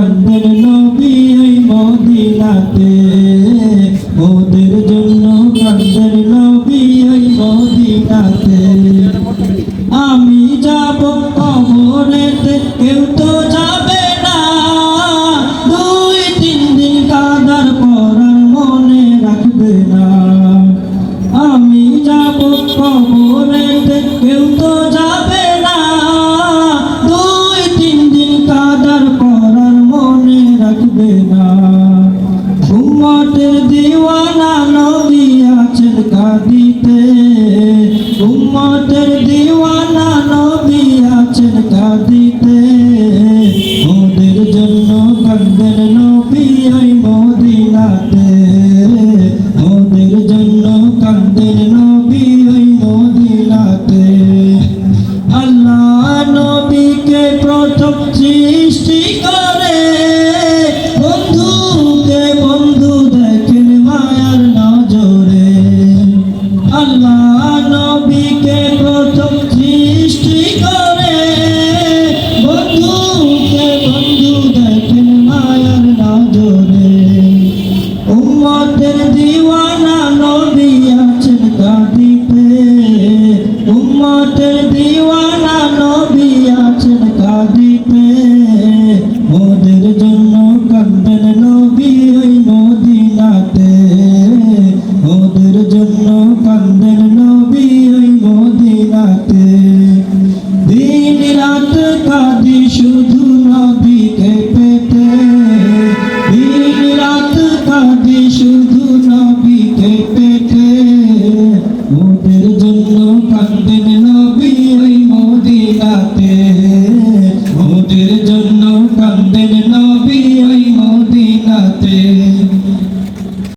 কান্দের নবী ওই মদিনাতে। মোদের জন্য কান্দের নবী ওই মদিনাতে। আমি যাব কবরেতে, কেউ তো যাবে না। দুই, তিন দিন কাদার পর মনে রাখবে না। আমি যাব রাখবে না উম্মতের দিওয়ানা নদী আছেন কাঁদিতে। দিওয়ানা নবী আছেন কাঁদিতে। ওদের জন্য কান্দেন নবী ওই মদিনাতে। ওদের জন্য কান্দেন নবী ওই মদিনাতে। দিন রাত কাঁদি শুধু নবীকে নবী ওই মদিনাতে